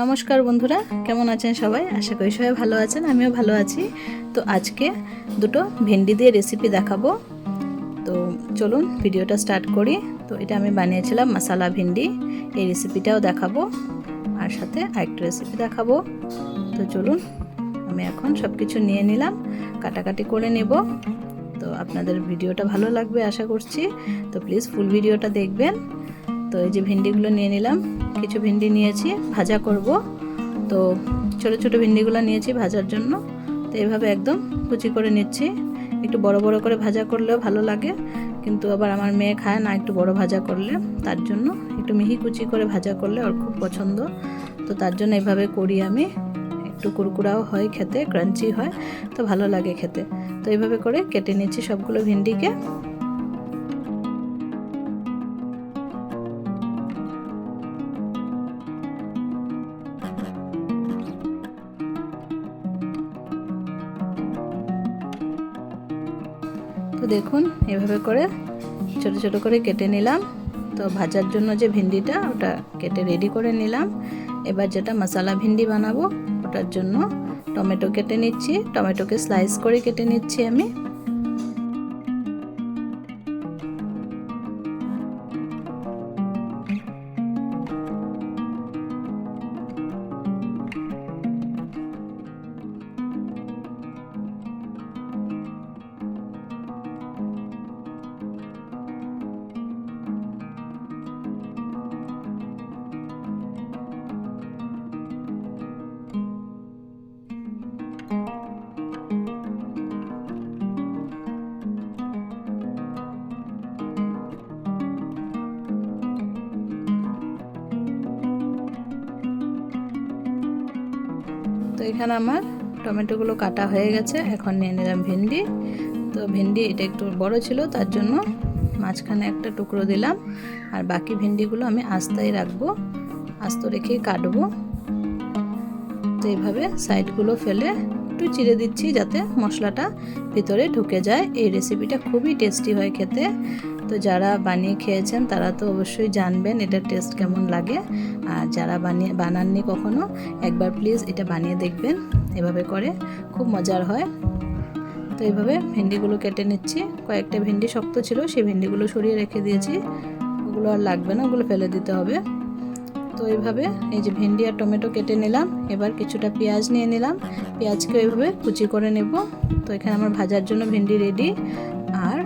নমস্কার বন্ধুরা, কেমন আছেন সবাই? আশা করি সবাই ভালো আছেন, আমিও ভালো আছি। তো আজকে দুটো ভেন্ডি দিয়ে রেসিপি দেখাবো। তো চলুন ভিডিওটা স্টার্ট করি। তো এটা আমি বানিয়েছিলাম মশালা ভেন্ডি। এই রেসিপিটাও দেখাবো। আর সাথে আরেকটা রেসিপি দেখাবো। তো চলুন, আমি এখন সব কিছু নিয়ে নিলাম, কাটাকাটি করে নেব। তো আপনাদের ভিডিওটা ভালো লাগবে আশা করছি। তো প্লিজ ফুল ভিডিওটা দেখবেন। তো এই যে ভেন্ডিগুলো নিয়ে নিলাম। কিছু ভিন্ডি নিয়েছি, ভাজা করব। তো ছোট ছোট ভিন্ডিগুলো নিয়েছি ভাজার জন্য। তো এইভাবে একদম কুচি করে নিচ্ছি। একটু বড় বড় করে ভাজা করলেও ভালো লাগে, কিন্তু আবার আমার মেয়ে খায় না একটু বড় ভাজা করলে। তার জন্য একটু মিহি কুচি করে ভাজা করলে ওর খুব পছন্দ। তো তার জন্য এইভাবে করি আমি। একটু কুরকুরাও হয় খেতে, ক্রাঞ্চি হয়, তো ভালো লাগে খেতে। তো এইভাবে করে কেটে নিচ্ছি সবগুলো ভেন্ডিকে। তো দেখুন, এভাবে করে ছোট ছোট করে কেটে নিলাম। তো ভাজার জন্য যে ভিন্ডিটা, ওটা কেটে রেডি করে নিলাম। এবার যেটা মশলা ভিন্ডি বানাবো, ওটার জন্য টমেটো কেটে নিচ্ছি। টমেটোকে স্লাইস করে কেটে নিচ্ছি আমি। এখানে আমার টমেটোগুলো কাটা হয়ে গেছে। এখন নিয়ে নিলাম ভেন্ডি। তো ভেন্ডি এটা একটু বড় ছিল, তার জন্য মাঝখানে একটা টুকরো দিলাম। আর বাকি ভেন্ডিগুলো আমি আস্তায় রাখব, আস্ত রেখে কাটবো। তো এইভাবে সাইডগুলো ফেলে একটু চিড়ে দিচ্ছি যাতে মশলাটা ভিতরে ঢুকে যায়। এই রেসিপিটা খুবই টেস্টি হয় খেতে। তো যারা বানিয়ে খেয়েছেন, তারা তো অবশ্যই জানবেন এটার টেস্ট কেমন লাগে। আর যারা বানিয়ে, বানাননি কখনো, একবার প্লিজ এটা বানিয়ে দেখবেন, এভাবে করে খুব মজার হয়। তো এইভাবে ভেন্ডিগুলো কেটে নিচ্ছি। কয়েকটা ভেন্ডি শক্ত ছিল, সেই ভেন্ডিগুলো সরিয়ে রেখে দিয়েছি। ওগুলো আর লাগবে না, ওগুলো ফেলে দিতে হবে। তো এইভাবে এই যে ভেন্ডি আর টমেটো কেটে নিলাম, এবার কিছুটা পেঁয়াজ নিয়ে নিলাম। পেঁয়াজকে এইভাবে কুচি করে নেব। তো এখানে আমার ভাজার জন্য ভেন্ডি রেডি আর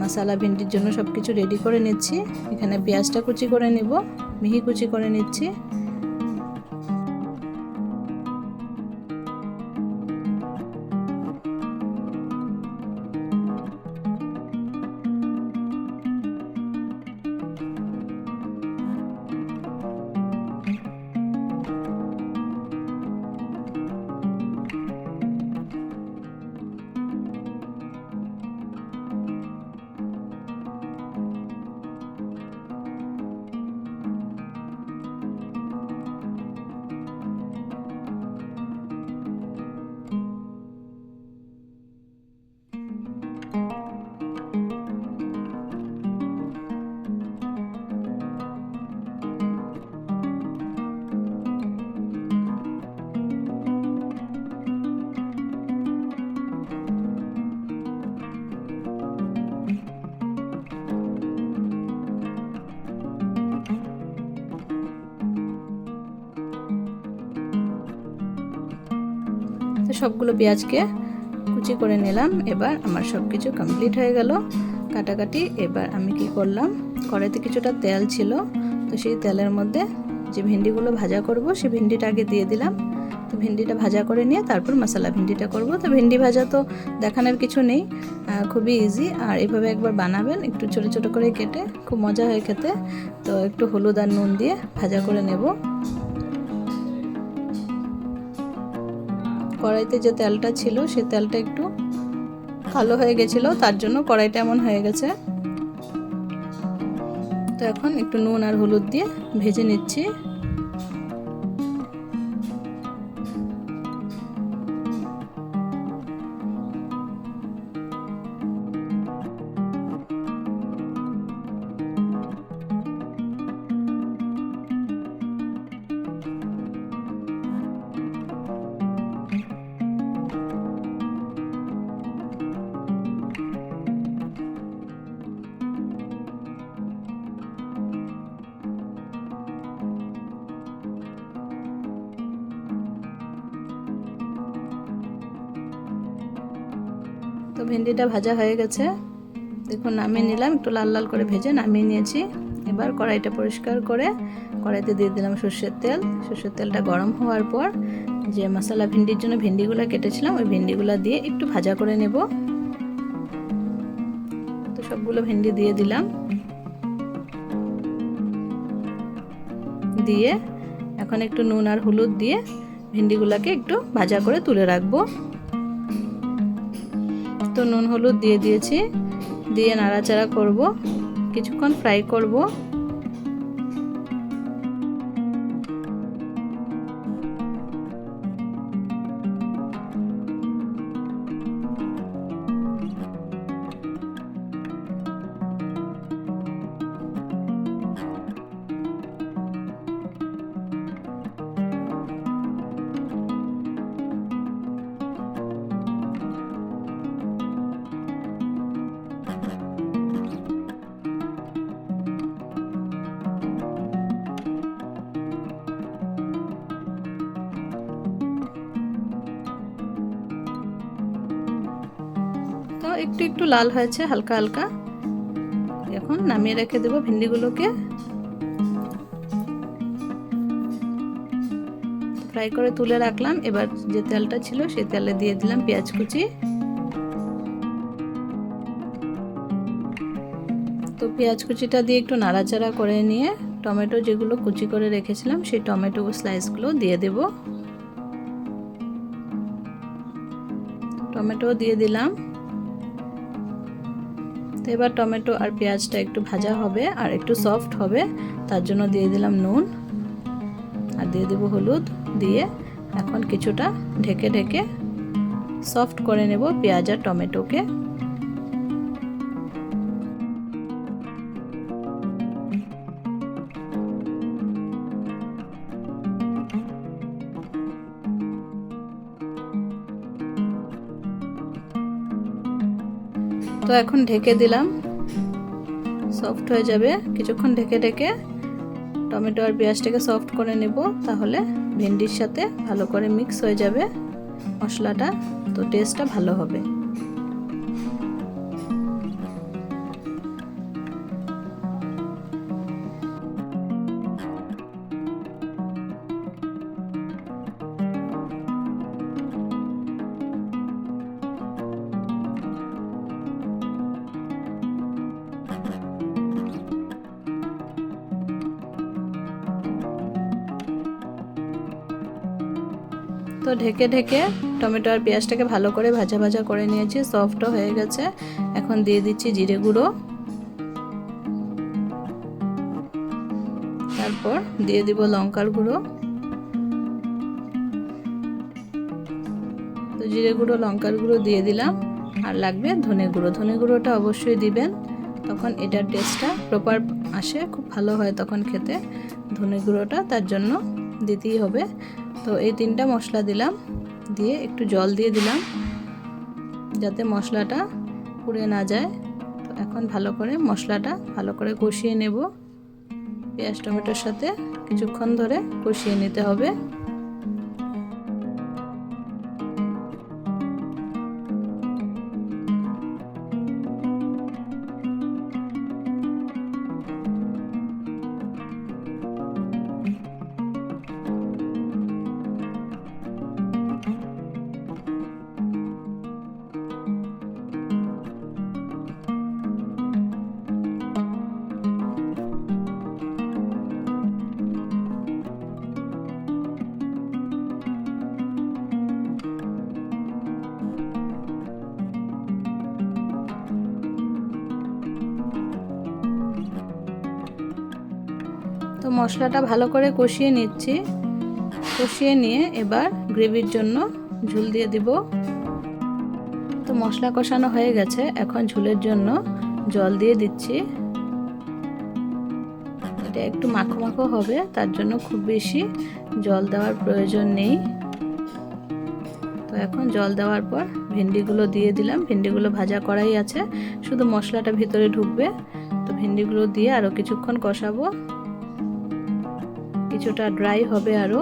মশালা ভিন্ডির জন্য সব কিছু রেডি করে নিচ্ছি। এখানে পেঁয়াজটা কুচি করে নেব, মিহি কুচি করে নিচ্ছি। সবগুলো পেঁয়াজকে কুচি করে নিলাম। এবার আমার সব কিছু কমপ্লিট হয়ে গেল। কাটাকাটি, এবার আমি কি করলাম? কড়াইতে কিছুটা তেল ছিল। তো সেই তেলের মধ্যে যে ভেন্ডিগুলো ভাজা করব সেই ভেন্ডিটা আগে দিয়ে দিলাম। তো ভেন্ডিটা ভাজা করে নিয়ে তারপর মশলা ভেন্ডিটা করব। তো ভেন্ডি ভাজা তো দেখানোর কিছু নেই খুবই ইজি আর এভাবে একবার বানাবেন, একটু ছোটো ছোটো করে কেটে, খুব মজা হয় খেতে। তো একটু হলুদ আর নুন দিয়ে ভাজা করে নেব। কড়াইতে যে তেলটা ছিল, সে তেলটা একটু কালো হয়ে গেছিল, তার জন্য কড়াইটা এমন হয়ে গেছে। তো এখন একটু নুন আর হলুদ দিয়ে ভেজে নিচ্ছি। ভেন্ডিটা ভাজা হয়ে গেছে। দেখুন, নামিয়ে নিলাম। একটু লাল লাল করে ভেজে নামিয়ে নিয়েছি। এবার কড়াইটা পরিষ্কার করে কড়াইতে দিয়ে দিলাম সর্ষের তেল। সর্ষের তেলটা গরম হওয়ার পর যে মশলা ভিন্ডির জন্য ভিন্ডিগুলো কেটেছিলাম, ওই ভিন্ডিগুলো দিয়ে একটু ভাজা করে নেব। তো সবগুলো ভেন্ডি দিয়ে দিলাম। দিয়ে এখন একটু নুন আর হলুদ দিয়ে ভেন্ডিগুলোকে একটু ভাজা করে তুলে রাখব। তো নুন হলুদ দিয়ে দিয়েছি। দিয়ে নাড়াচাড়া করব। কিছুক্ষণ ফ্রাই করব। একটু একটু লাল হয়েছে, হালকা হালকা। এখন নামিয়ে রেখে দেবো ভিন্ডিগুলোকে। ফ্রাই করে তুলে রাখলাম। এবার যে তেলটা ছিল সেই তেলে দিয়ে দিলাম পেঁয়াজ কুচি। তো পেঁয়াজ কুচিটা দিয়ে একটু নাড়াচাড়া করে নিয়ে টমেটো যেগুলো কুচি করে রেখেছিলাম, সেই টমেটো স্লাইসগুলো দিয়ে দেব। টমেটো দিয়ে দিলাম। তো এবার টমেটো আর পেঁয়াজটা একটু ভাজা হবে আর একটু সফট হবে, তার জন্য দিয়ে দিলাম নুন আর দিয়ে দেবো হলুদ, দিয়ে এখন কিছুটা ঢেকে ঢেকে সফট করে নেব পেঁয়াজ আর টমেটোকে। তো এখন ঢেকে দিলাম। সফট হয়ে যাবে। কিছুক্ষণ ঢেকে ঢেকে টমেটো আর পেঁয়াজটাকে সফট করে নেব, তাহলে ভেন্ডির সাথে ভালো করে মিক্স হয়ে যাবে মশলাটা, তো টেস্টটা ভালো হবে। তো ঢেকে ঢেকে টমেটো আর পেঁয়াজটাকে ভালো করে ভাজা ভাজা করে নিয়েছি সফটও হয়ে গেছে। এখন দিয়ে দিচ্ছি জিরে গুঁড়ো। তারপর দিয়ে দিব লঙ্কার গুঁড়ো। তো জিরে গুঁড়ো, লঙ্কার গুঁড়ো দিয়ে দিলাম। আর লাগবে ধনে গুঁড়ো। ধনে গুঁড়োটা অবশ্যই দিবেন। তখন এটার টেস্টটা প্রপার আসে, খুব ভালো হয় তখন খেতে। ধনে গুঁড়োটা তার জন্য দিতেই হবে। তো এই তিনটা মশলা দিলাম, দিয়ে একটু জল দিয়ে দিলাম, যাতে মশলাটা পুড়ে না যায়। তো এখন ভালো করে মশলাটা ভালো করে কষিয়ে নেব। পেঁয়াজ, টমেটোর সাথে কিছুক্ষণ ধরে কষিয়ে নিতে হবে। তো মশলাটা ভালো করে কষিয়ে নিচ্ছি। কষিয়ে নিয়ে এবার গ্রেভির জন্য ঝুল দিয়ে দিব। তো মশলা কষানো হয়ে গেছে, এখন ঝুলের জন্য জল দিয়ে দিচ্ছি। এটা একটু মাখো মাখো হবে, তার জন্য খুব বেশি জল দেওয়ার প্রয়োজন নেই। তো এখন জল দেওয়ার পর ভেন্ডিগুলো দিয়ে দিলাম। ভেন্ডিগুলো ভাজা করাই আছে, শুধু মশলাটা ভিতরে ঢুকবে। তো ভেন্ডিগুলো দিয়ে আরও কিছুক্ষণ কষাবো। কিছুটা ড্রাই হবে আরও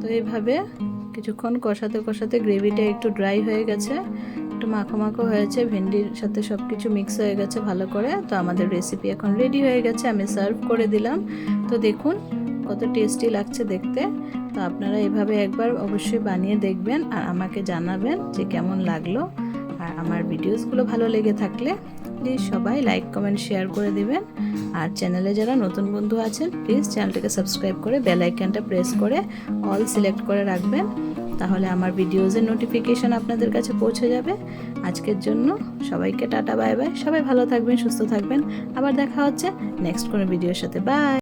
তো এইভাবে কিছুক্ষণ কষাতে কষাতে গ্রেভিটা একটু ড্রাই হয়ে গেছে, একটু মাখো মাখো হয়েছে, ভেন্ডির সাথে সব কিছু মিক্স হয়ে গেছে ভালো করে। তো আমাদের রেসিপি এখন রেডি হয়ে গেছে, আমি সার্ভ করে দিলাম। তো দেখুন কত টেস্টি লাগছে দেখতে। তো আপনারা এভাবে একবার অবশ্যই বানিয়ে দেখবেন আর আমাকে জানাবেন যে কেমন লাগল। আর আমার ভিডিওসগুলো ভালো লেগে থাকলে প্লিজ সবাই লাইক কমেন্ট শেয়ার করে দিবেন। আর চ্যানেলে যারা নতুন বন্ধু আছেন প্লিজ চ্যানেলটাকে সাবস্ক্রাইব করে বেল আইকনটা প্রেস করে অল সিলেক্ট করে রাখবেন। তাহলে আমার ভিডিওজের নোটিফিকেশান আপনাদের কাছে পৌঁছে যাবে। আজকের জন্য সবাইকে টাটা বাই বাই সবাই ভালো থাকবেন, সুস্থ থাকবেন। আবার দেখা হচ্ছে নেক্সট কোনো ভিডিওর সাথে। বাই